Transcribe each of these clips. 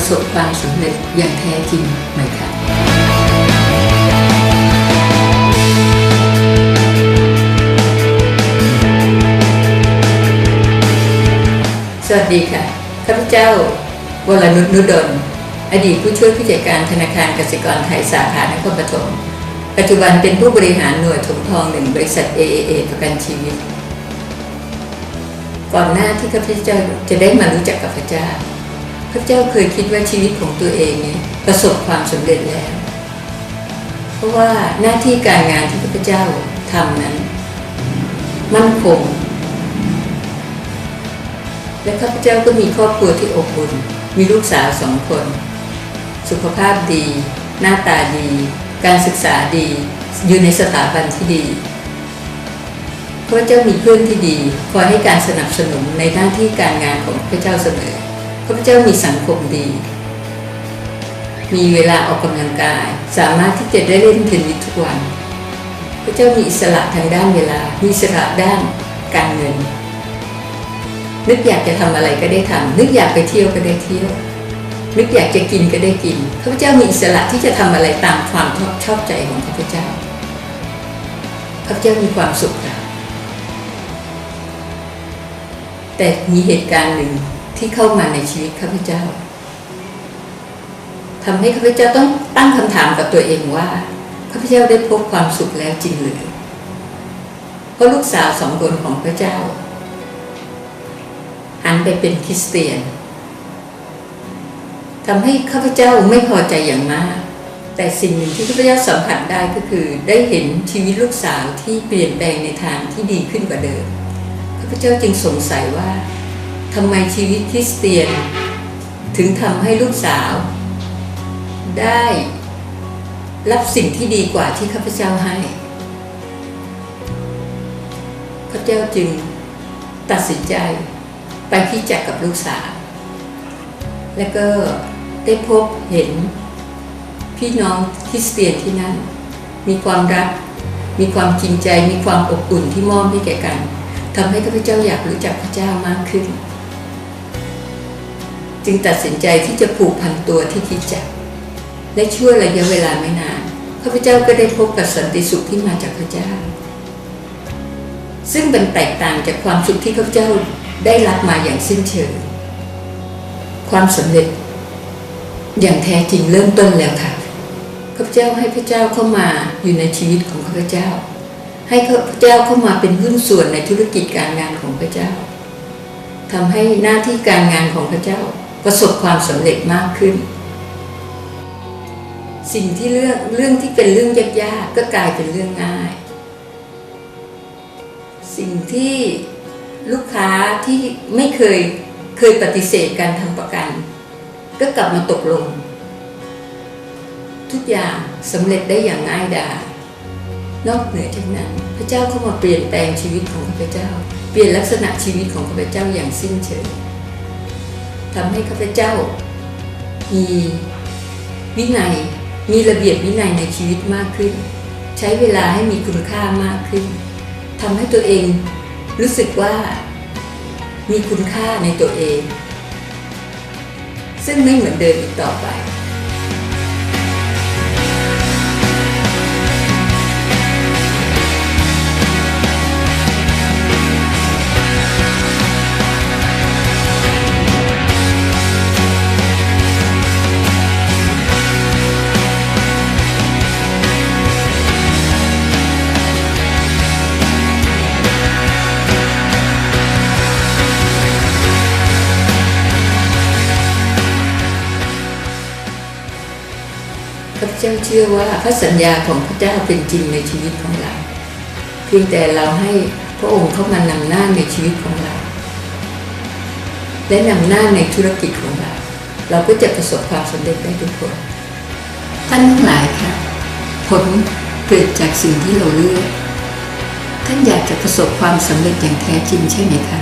ประสบความสำเร็จอย่างแท้จริงไหมคะสวัสดีค่ะ ข้าพเจ้าวรนุชนุดล อดีตผู้ช่วยผู้จัดการธนาคารกสิกรไทยสาขานครปฐม ปัจจุบันเป็นผู้บริหารหน่วยถมทองหนึ่งบริษัท AAA ประกันชีวิต ก่อนหน้าที่ข้าพเจ้าจะได้มารู้จักกับพระเจ้า ข้าพเจ้าเคยคิดว่าชีวิตของตัวเองเนี่ยประสบความสำเร็จแล้ว เพราะว่าหน้าที่การงานที่ข้าพเจ้าทำนั้น มั่นคงและข้าพเจ้าก็มีครอบครัวที่อบอุ่นมีลูกสาวสองคน สุขภาพดี หน้าตาดี การศึกษาดี อยู่ในสถาบันที่ดีพระเจ้ามีเพื่อนที่ดี คอยให้การสนับสนุนในหน้าที่การงานของพระเจ้าเสมอ พระเจ้ามีสังคมดี มีเวลาออกกำลังกาย สามารถที่จะได้เล่นเทนนิสทุกวัน พระเจ้ามีอิสระทางด้านเวลา มีอิสระด้านการเงิน นึกอยากจะทำอะไรก็ได้ทำนึกอยากไปเที่ยวก็ได้เที่ยว นึกอยากจะกินก็ได้กินข้าพเจ้ามีอิสระที่จะทำอะไรตามความชอบใจของข้าพเจ้าข้าพเจ้ามีความสุขค่ะแต่มีเหตุการณ์หนึ่ง ที่เข้ามาในชีวิตข้าพเจ้าทำให้ข้าพเจ้าต้องตั้งคำถามกับตัวเองว่าข้าพเจ้าได้พบความสุขแล้วจริงหรือเพราะลูกสาวสองคนของพระเจ้าหันไปเป็นคริสเตียนทำให้ข้าพเจ้าไม่พอใจอย่างมาก แต่สิ่งหนึ่งที่ข้าพเจ้าสัมผัสได้ก็คือ ได้เห็นชีวิตลูกสาวที่เปลี่ยนแปลงในทางที่ดีขึ้นกว่าเดิมข้าพเจ้าจึงสงสัยว่า ทำไมชีวิตคริสเตียน ถึงทำให้ลูกสาว ได้รับสิ่งที่ดีกว่าที่ข้าพเจ้าให้ข้าพเจ้าจึงตัดสินใจไปที่จักกับลูกสาว และก็ได้พบเห็นพี่น้องคริสเตียนที่นั่น มีความรัก มีความจริงใจ มีความอบอุ่นที่มอบให้แก่กันทำให้ข้าพเจ้าอยากรู้จักพระเจ้ามากขึ้น จึงตัดสินใจที่จะผูกพันตัวที่คิดจักและช่วระยะเวลาไม่นานข้าพเจ้าก็ได้พบกับสันติสุขที่มาจากพระเจ้า ซึ่งเป็นแตกต่างจากความสุขที่ข้าพเจ้าได้รับมาอย่างสิ้นเชิงความสำเร็จ อย่างแท้จริงเริ่มต้นแล้วค่ะข้าพเจ้าให้พระเจ้าเข้ามาอยู่ในชีวิตของข้าพเจ้า ให้ข้าพเจ้าเข้ามาเป็นหุ้นส่วนในธุรกิจการงานของพระเจ้าทำให้หน้าที่การงานของพระเจ้า ประสบความสำเร็จมากขึ้น สิ่งที่เรื่องเรื่องที่เป็นเรื่องยากๆก็กลายเป็นเรื่องง่าย สิ่งที่ลูกค้าที่ไม่เคยเคยปฏิเสธการทำประกัน ก็กลับมาตกลง ทุกอย่างสำเร็จได้อย่างง่ายดายนอกเหนือจากนั้น พระเจ้าเข้ามาเปลี่ยนแปลงชีวิตของข้าพเจ้า เปลี่ยนลักษณะชีวิตของข้าพเจ้าอย่างสิ้นเชิง ทำให้ข้าพเจ้า มีวินัย มีระเบียบวินัยในชีวิตมากขึ้น ใช้เวลาให้มีคุณค่ามากขึ้นทำให้ตัวเองรู้สึกว่ามีคุณค่าในตัวเอง ซึ่งไม่เหมือนเดิมอีกต่อไป ข้าพเจ้าเชื่อว่าพระสัญญาของพระเจ้าเป็นจริงในชีวิตของเรา เพียงแต่เราให้พระองค์เข้ามานำหน้าในชีวิตของเรา และนำหน้าในธุรกิจของเรา เราก็จะประสบความสำเร็จได้ทุกคนท่านทั้งหลายค่ะผลเกิดจากสิ่งที่เราเลือก ท่านอยากจะประสบความสำเร็จอย่างแท้จริงใช่ไหมคะ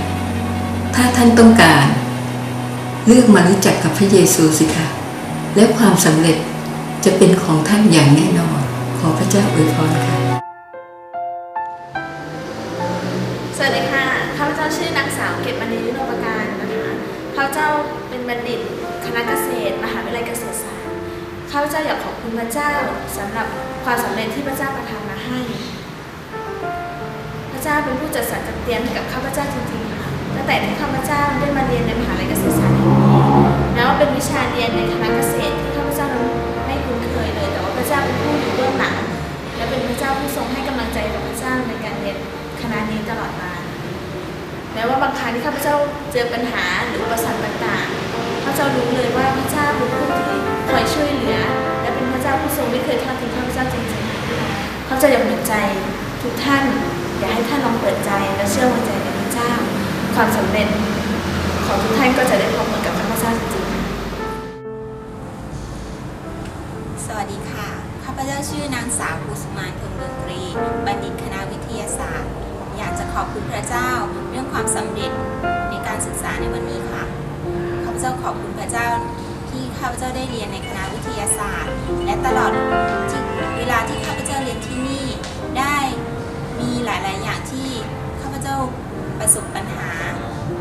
ถ้าท่านต้องการ เลือกมารู้จักกับพระเยซูสิคะและความสำเร็จ จะเป็นของท่านอย่างแน่นอน ขอพระเจ้าอวยพรค่ะ สวัสดีค่ะ ข้าพเจ้าชื่อนางสาวเกตมณียุโรปการนะคะ ข้าพเจ้าเป็นบัณฑิตคณะเกษตร มหาวิทยาลัยเกษตรศาสตร์ ข้าพเจ้าอยากขอบคุณพระเจ้าสำหรับความสำเร็จที่พระเจ้าประทานมาให้ พระเจ้าเป็นผู้จัดสรรจัดเตรียมให้กับข้าพเจ้าจริงๆค่ะตั้งแต่ที่ข้าพเจ้าได้มาเรียนในมหาวิทยาลัยเกษตรศาสตร์แห่งนี้แม้ว่าเป็นวิชาเรียนในคณะเกษตรที่ เป็นพระเจ้าผู้ทรงให้กำลังใจกับพระเจ้าในการเรียนคณะนี้ตลอดมาแม้ว่าบางครั้งที่ข้าพเจ้าเจอปัญหาหรืออุปสรรคต่างๆข้าพเจ้ารู้เลยว่าพระเจ้าเป็นผู้ที่คอยช่วยเหลือ และเป็นพระเจ้าผู้ทรงไม่เคยทอดทิ้งข้าพเจ้าจริงๆข้าพเจ้าอยากหนุนใจทุกท่านอยากให้ท่านลองเปิดใจและเชื่อวางใจในพระเจ้า ความสำเร็จของทุกท่านก็จะได้พบเหมือนกับ ข้าเจ้าชื่อนางสาวกุสมานพลเมืองตรี บัณฑิตคณะวิทยาศาสตร์ อยากจะขอบคุณพระเจ้าเรื่องความสำเร็จในการศึกษาในวันนี้ค่ะ ข้าพเจ้าขอบคุณพระเจ้าที่ข้าพเจ้าได้เรียนในคณะวิทยาศาสตร์ และตลอดเวลาที่ข้าพเจ้าเรียนที่นี่ได้มีหลาย ๆ อย่างที่ข้าพเจ้าประสบปัญหา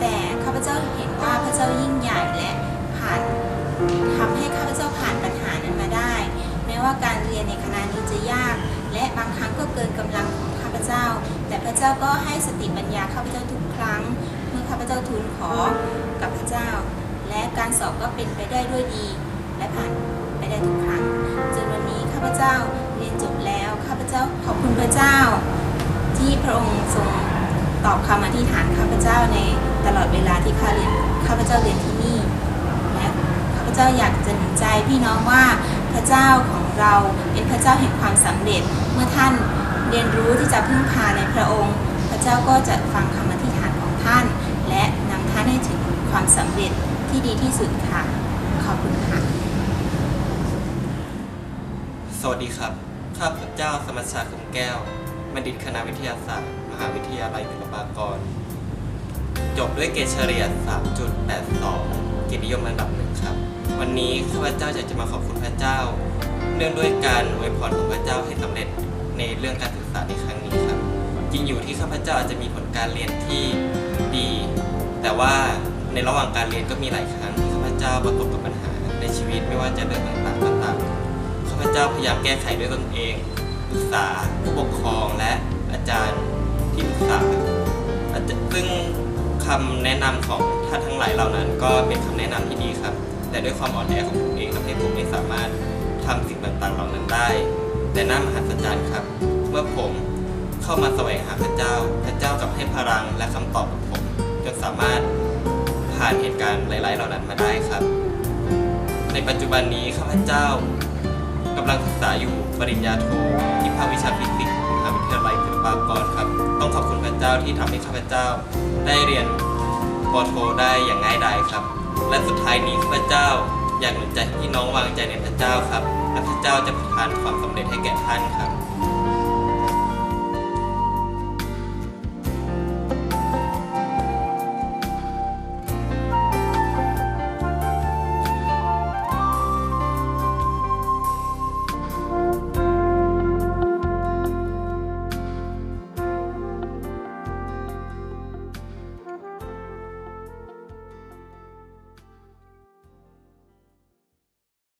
แต่ข้าพเจ้าเห็นว่าพระเจ้ายิ่งใหญ่และ บางครั้งก็เกินกำลังของข้าพเจ้า แต่พระเจ้าก็ให้สติปัญญาข้าพเจ้าทุกครั้ง เมื่อข้าพเจ้าทูลขอกับพระเจ้า และการสอบก็เป็นไปได้ด้วยดี และผ่านไปได้ทุกครั้งจนวันนี้ข้าพเจ้าเรียนจบแล้วข้าพเจ้าขอบคุณพระเจ้า ที่พระองค์ทรงตอบคำอธิษฐานข้าพเจ้าในตลอดเวลาที่ข้าเรียนข้าพเจ้าเรียนที่นี่และข้าพเจ้าอยากจะหนุนใจพี่น้องว่าพระเจ้าข เราเป็นพระเจ้าแห่งความสำเร็จ เมื่อท่านเรียนรู้ที่จะพึ่งพาในพระองค์ พระเจ้าก็จะฟังคำอธิษฐานของท่าน และนำท่านให้ถึงความสำเร็จที่ดีที่สุดค่ะ ขอบคุณค่ะ สวัสดีครับ ข้าพเจ้าสมัชชาคมแก้ว บัณฑิตคณะวิทยาศาสตร์ มหาวิทยาลัยศิลปากร จบด้วยเกรดเฉลี่ย 3.82 เกียรตินิยมอันดับหนึ่งครับ วันนี้ข้าพเจ้าอยากจะมาขอบคุณพระเจ้า เนื่องด้วยการอวยพรของพระเจ้าให้สำเร็จในเรื่องการศึกษาในครั้งนี้ครับ จริงอยู่ที่ข้าพเจ้าอาจจะมีผลการเรียนที่ดี แต่ว่าในระหว่างการเรียนก็มีหลายครั้งที่ข้าพเจ้าประสบกับปัญหาในชีวิตไม่ว่าจะเรื่องต่างๆก็ตามข้าพเจ้าพยายามแก้ไขด้วยตนเองปรึกษาผู้ปกครองและอาจารย์ที่ปรึกษาซึ่งคำแนะนำของท่านทั้งหลายเหล่านั้น ก็เป็นคำแนะนำที่ดีครับ แต่ด้วยความอ่อนแอของผมเองทำให้ผมไม่สามารถ ทำสิ่งต่างๆเหล่านั้นได้ แต่น่ามหัศจรรย์ครับ เมื่อผมเข้ามาแสวงหาพระเจ้า พระเจ้ากลับให้พลังและคำตอบกับผมจนสามารถผ่านเหตุการณ์หลาย ๆ เหล่านั้นมาได้ครับ ในปัจจุบันนี้ข้าพเจ้ากำลังศึกษาอยู่ปริญญาโทที่ภาควิชาฟิสิกส์มหาวิทยาลัยศิลปากรครับ ต้องขอบคุณพระเจ้าที่ทำให้ข้าพเจ้า ได้เรียนปโทได้อย่างง่ายดายครับ และสุดท้ายนี้ข้าพเจ้า อยากหนุนใจให้พี่น้องวางใจในพระเจ้าครับและพระเจ้าจะประทานความสำเร็จให้แก่ท่านครับ